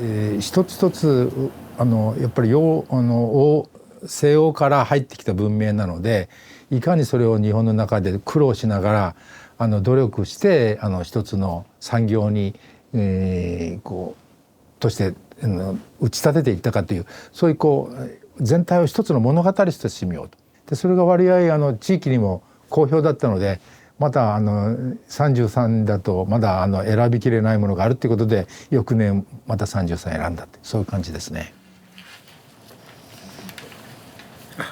えー一つ一つあのやっぱり洋あの西欧から入ってきた文明なのでいかにそれを日本の中で苦労しながらあの努力してあの一つの産業に、えーこうとしてあの打ち立てていったかというそういうこう全体を一つの物語としてみようと。でそれが割合あの地域にも好評だったのでまたあの33だとまだあの選びきれないものがあるっていうことで翌年また33選んだってそういう感じですね。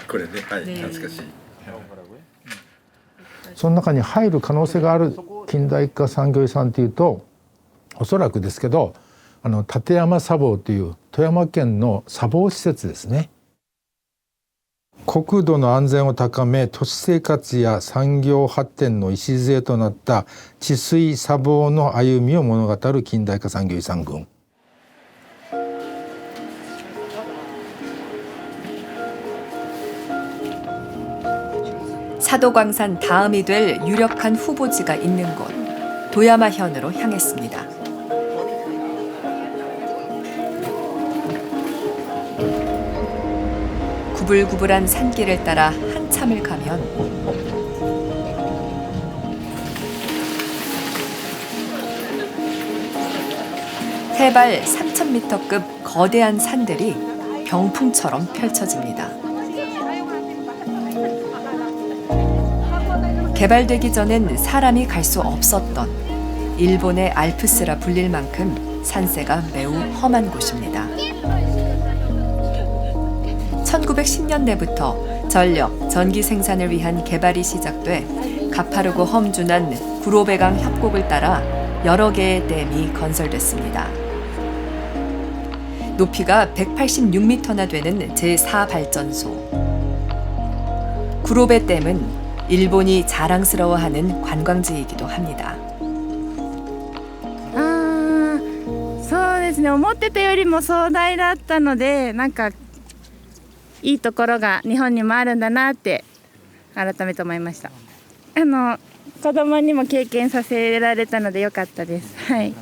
これね。はい。懐かしい。その中に入る可能性がある近代化産業遺産というとおそらくですけどあの立山砂防という富山県の砂防施設ですね。国土の安全を高め都市生活や産業発展の礎となった治水砂防の歩みを物語る近代化産業遺産群。 사도광산 다음이 될 유력한 후보지가 있는 곳 도야마현으로 향했습니다. 구불구불한 산길을 따라 한참을 가면 해발 3,000m급 거대한 산들이 병풍처럼 펼쳐집니다. 개발되기 전엔 사람이 갈 수 없었던 일본의 알프스라 불릴 만큼 산세가 매우 험한 곳입니다. 1910년대부터 전력, 전기 생산을 위한 개발이 시작돼 가파르고 험준한 구로배강 협곡을 따라 여러 개의 댐이 건설됐습니다. 높이가 186m나 되는 제4발전소. 구로배 댐은 일본이 자랑스러워하는 관광지이기도 합니다. あーそうですね思ってたよりも壮大だったのでなんか いいところが日本にもあるんだなって改めて思いましたあの子供にも経験させられたのでよかったですはい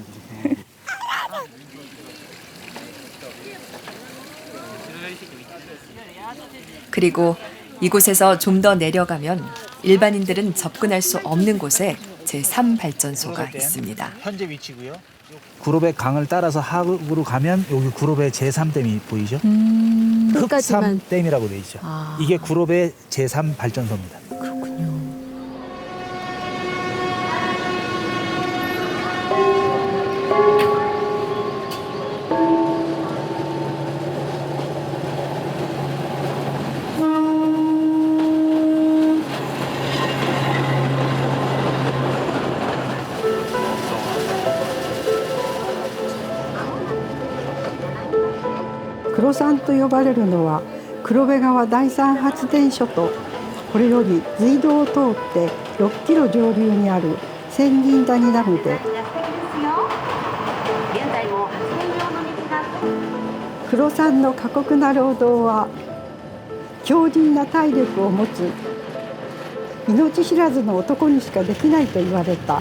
그리고 이곳에서 좀 더 내려가면 일반인들은 접근할 수 없는 곳에 제3발전소가 있습니다. 현재 위치고요. 구로배 강을 따라서 하구로 가면 여기 구로배 제3댐이 보이죠? 끝까지만. 흑삼댐이라고 돼 있죠. 아. 이게 구로배 제3 발전소입니다. 黒山」と呼ばれるのは黒部川第三発電所とこれより隋道を通って6キロ上流にある千人谷ダムで黒山の過酷な労働は強靭な体力を持つ命知らずの男にしかできないと言われた。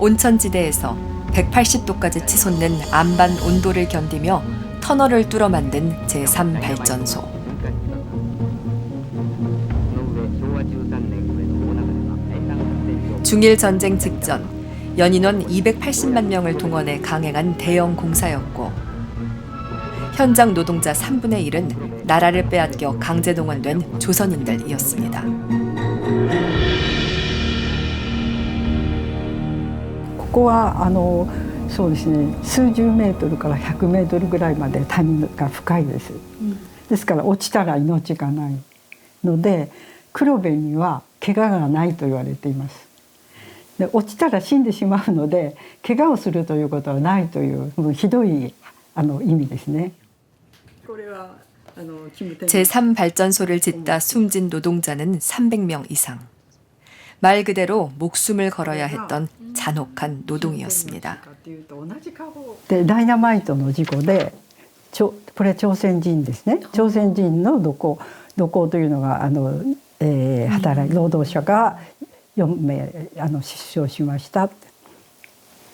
온천지대에서 180도까지 치솟는 안반 온도를 견디며 터널을 뚫어 만든 제3발전소. 중일 전쟁 직전 연인원 280만 명을 동원해 강행한 대형 공사였고 현장 노동자 3분의 1은 나라를 빼앗겨 강제 동원된 조선인들이었습니다. ここはあのそうですね数十メートルから100メートルぐらいまで谷が深いです、ですから落ちたら命がないので黒部には怪我がないと言われていますで落ちたら死んでしまうので怪我をするということはないというもうひどいあの意味ですねこれはあのキム・テン 제3 발전소를 짓다 숨진 노동자는 300명 이상. 말 그대로 목숨을 걸어야 했던 잔혹한 노동이었습니다. でダイナマイトの事故でちょこれ朝鮮人ですね朝鮮人の土工土工というのがあの、えー働い労働者が4名あの死傷しました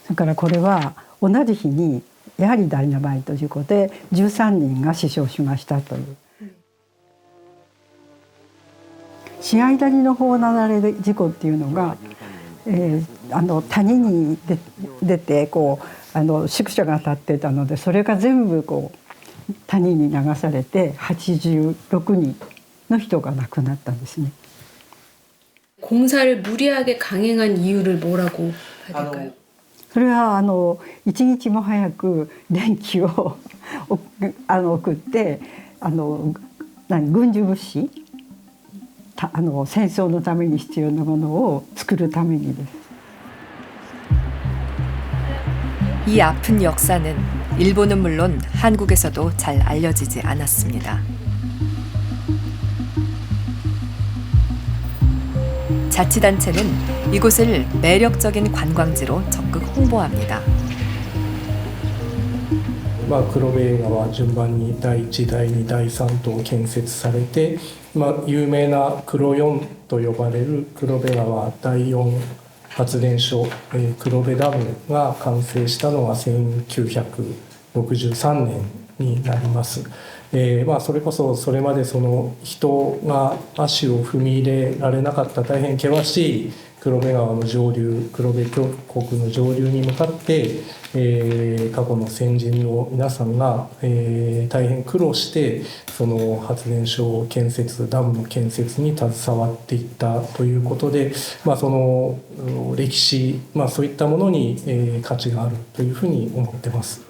それからこれは同じ日にやはりダイナマイト事故で13人が死傷しましたという。 試合谷の方流れ事故っていうのが、えーあの谷に出出てこうあの宿舎が建ってたのでそれが全部こう谷に流されて86人の人が亡くなったんですね。 공사를 무리하게 강행한 이유를 뭐라고 해야 될까요? それはあの一日も早く電気をおあの送ってあの何軍需物資た あの戦争のために必要なものを作るためにです。 이 아픈 역사는 일본은 물론 한국에서도 잘 알려지지 않았습니다. 자치단체는 이곳을 매력적인 관광지로 적극 홍보합니다. まあ、黒部映画は順番に第1第2第3と建設されて、まあ、有名な黒四と呼ばれる黒部川第4発電所、えー黒部ダムが完成したのが1963年になります。えーまあ、それこそそれまでその人が足を踏み入れられなかった大変険しい黒部川の上流黒部峡谷の上流に向かって、えー過去の先人の皆さんが、えー大変苦労してその発電所建設ダムの建設に携わっていったということで、まあ、そのうん歴史、まあ、そういったものに、えー価値があるというふうに思ってます。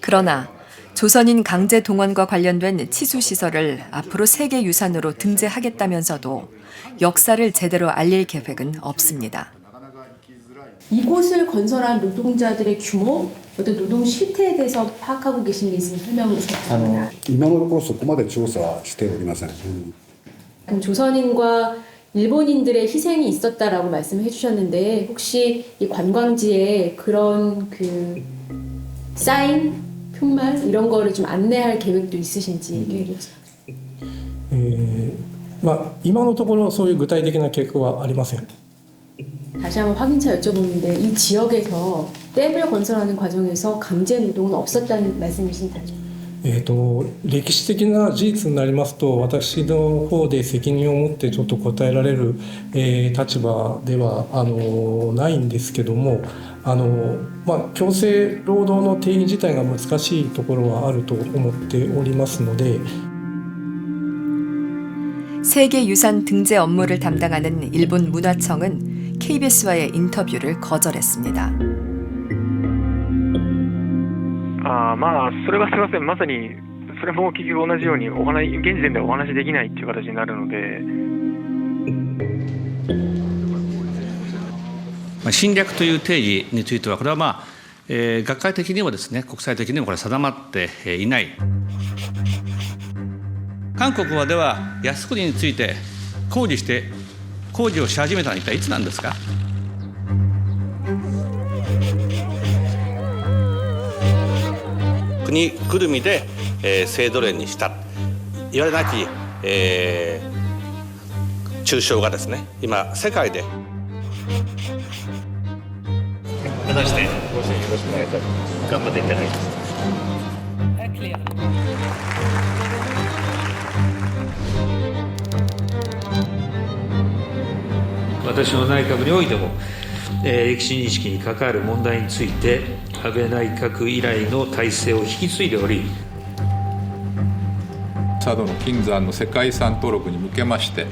그러나 조선인 강제 동원과 관련된 치수 시설을 앞으로 세계 유산으로 등재하겠다면서도 역사를 제대로 알릴 계획은 없습니다. 이곳을 건설한 노동자들의 규모, 어떤 노동 실태에 대해서 파악하고 계신 게 있으면 설명을 あ 부탁드립니다. の今のところそこまで調査はしておりません。うん 그럼 조선인과 일본인들의 희생이 있었다라고 말씀을 해주셨는데 혹시 이 관광지에 그런 그 사인, 표말 이런 거를 좀 안내할 계획도 있으신지 얘기해 주세요. えーまあ、今のところそういう具体的な計画はありません。 다시 한번 확인차 여쭤보는데 이 지역에서 댐을 건설하는 과정에서 강제 노동은 없었다는 말씀이신가요? えー、と歴史的な事実になりますと私の方で責任を持ってちょっと答えられる、えー立場ではあのないんですけども あの、まあ、強制労働の定義自体が難しいところはあると思っておりますので。 세계유산 등재 업무를 담당하는 일본 문화청은 KBS와의 인터뷰를 거절했습니다. あーまあそれはすみませんまさにそれも結局同じようにお話現時点ではお話しできないっていう形になるのでまあ 侵略という定義についてはこれはまあ、えー学会的にもですね国際的にもこれ定まっていない。韓国はでは靖国について工事して工事をし始めたのは一体いつなんですか？国ぐるみで、えー制度連にした。いわれなき、えー中傷がですね今世界で果たしてご支援よろしくお願いします頑張っていただきます私の内閣においても、えー歴史認識に関わる問題について安倍内閣以来の体制を引き継いでおり佐渡の金山の世界遺産登録に向けまして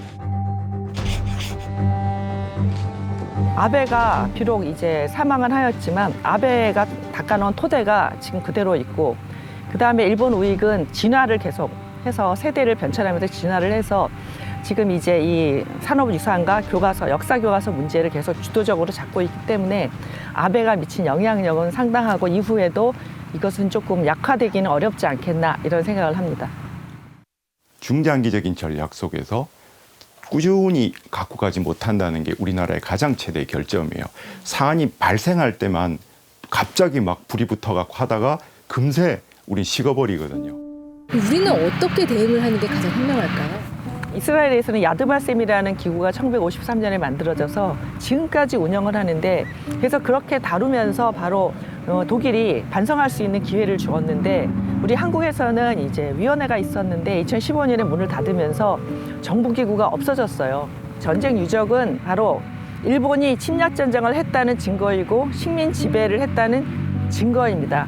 아베가 비록 이제 사망을 하였지만 아베가 닦아놓은 토대가 지금 그대로 있고 그 다음에 일본 우익은 진화를 계속 해서 세대를 변천하면서 진화를 해서 지금 이제 이 산업유산과 교과서, 역사 교과서 문제를 계속 주도적으로 잡고 있기 때문에 아베가 미친 영향력은 상당하고 이후에도 이것은 조금 약화되기는 어렵지 않겠나 이런 생각을 합니다. 중장기적인 전략 속에서 꾸준히 갖고 가지 못한다는 게 우리나라의 가장 최대의 결점이에요. 사안이 발생할 때만 갑자기 막 불이 붙어갖고 하다가 금세 우린 식어버리거든요. 우리는 어떻게 대응을 하는 게 가장 현명할까요? 이스라엘에서는 야드발셈이라는 기구가 1953년에 만들어져서 지금까지 운영을 하는데 그래서 그렇게 다루면서 바로 어, 독일이 반성할 수 있는 기회를 주었는데 우리 한국에서는 이제 위원회가 있었는데 2015년에 문을 닫으면서 정부 기구가 없어졌어요. 전쟁 유적은 바로 일본이 침략 전쟁을 했다는 증거이고 식민 지배를 했다는 증거입니다.